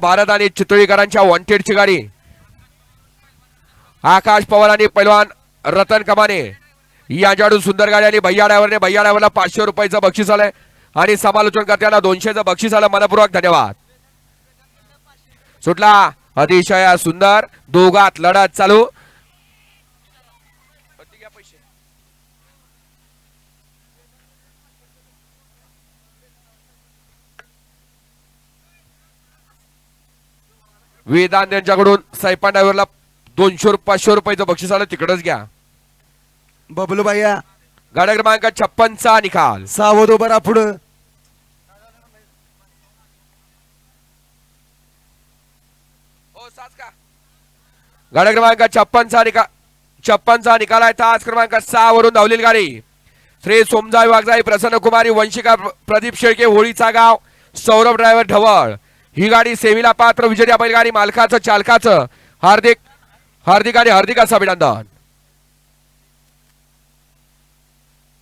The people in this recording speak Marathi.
भारत आणि चितोळीकरांच्या वॉन्टेडची गाडी. आकाश पवार आणि पैलवान रतन कमाने यांच्याकडून सुंदर गाडी आणि भैया ड्रायव्हरने भैया ड्रायव्हरला पाचशे रुपयाचं बक्षीस आलंय. आणि समालोचन करताना दोनशेचं बक्षीस आलं. मनपूर्वक धन्यवाद. सुटला अतिशय सुंदर. दोघात लढत चालू. वेदांत यांच्याकडून सैपान ड्रायव्हरला दोनशे रुपये पाचशे रुपयाचं बक्षीस आलं. तिकडच घ्या. बबलू भैया गाड्या क्रमांक छप्पनचा निकाल. सावध उभं राहा पुढं. गाड्या क्रमांक छप्पनचा निकाल छप्पनचा निकाल आहे. तास क्रमांक सहा वरून धावलेली गाडी. श्री सोमजाई वागजाई प्रसन्न कुमारी वंशिका प्र- प्रदीप शेळके होळीचा गाव सौरभ ड्रायव्हर ढवळ. ही गाडी सेवीला पात्र विजेत्या बैलगाडी मालकाचं चालकाचं. हार्दिक हार्दिक आणि हार्दिक असं अभिनंदन